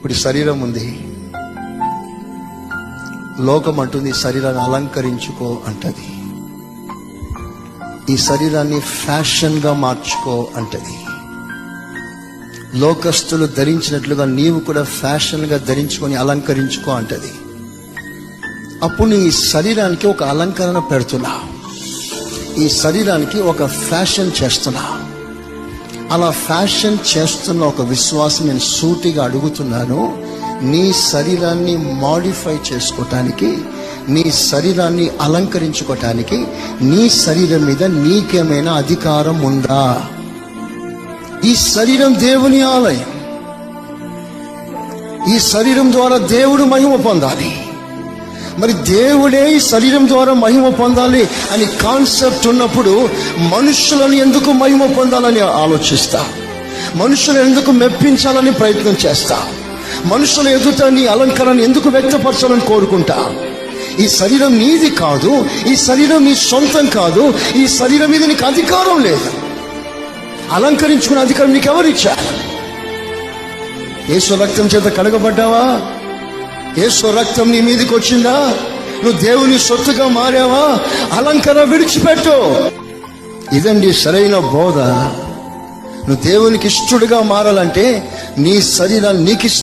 ఇప్పుడు శరీరం ఉంది. లోకం అంటుంది శరీరాన్ని అలంకరించుకో అంటది. ఈ శరీరాన్ని ఫ్యాషన్గా మార్చుకో అంటది. లోకస్తులు ధరించినట్లుగా నీవు కూడా ఫ్యాషన్గా ధరించుకొని అలంకరించుకో అంటది. అప్పుడు నీ శరీరానికి ఒక అలంకరణ పెడుతున్నా. ఈ శరీరానికి ఒక ఫ్యాషన్ చేస్తున్నా. అలా ఫ్యాషన్ చేస్తున్న ఒక విశ్వాసం నేను సూటిగా అడుగుతున్నాను నీ శరీరాన్ని మాడిఫై చేసుకోవటానికి నీ శరీరాన్ని అలంకరించుకోవటానికి నీ శరీరం మీద నీకేమైనా అధికారం ఉందా? ఈ శరీరం దేవుని ఆలయం. ఈ శరీరం ద్వారా దేవుడు మహిమ పొందాలి. మరి దేవుడే ఈ శరీరం ద్వారా మహిమ పొందాలి అని కాన్సెప్ట్ ఉన్నప్పుడు మనుషులను ఎందుకు మహిమ పొందాలని ఆలోచిస్తా? మనుషులు ఎందుకు మెప్పించాలని ప్రయత్నం చేస్తా? మనుషుల ఎదుట నీ అలంకరణ ఎందుకు వ్యక్తపరచాలని కోరుకుంటా? ఈ శరీరం నీది కాదు ఈ శరీరం నీ సొంతం కాదు ఈ శరీరం మీద నీకు అధికారం లేదు. అలంకరించుకునే అధికారం నీకు ఎవరిచ్చారు ఏసు రక్తం చేత కడగబడ్డావా? యేసు రక్తం నీ మీదకి వచ్చిందా? నువ్వు దేవుని సొత్తుగా మారావా? అలంకరణ విడిచిపెట్టు. ఇదండి సరైన బోధ. నువ్వు దేవునికి ఇష్టడుగా మారాలంటే నీ శరీరాన్ని నీకు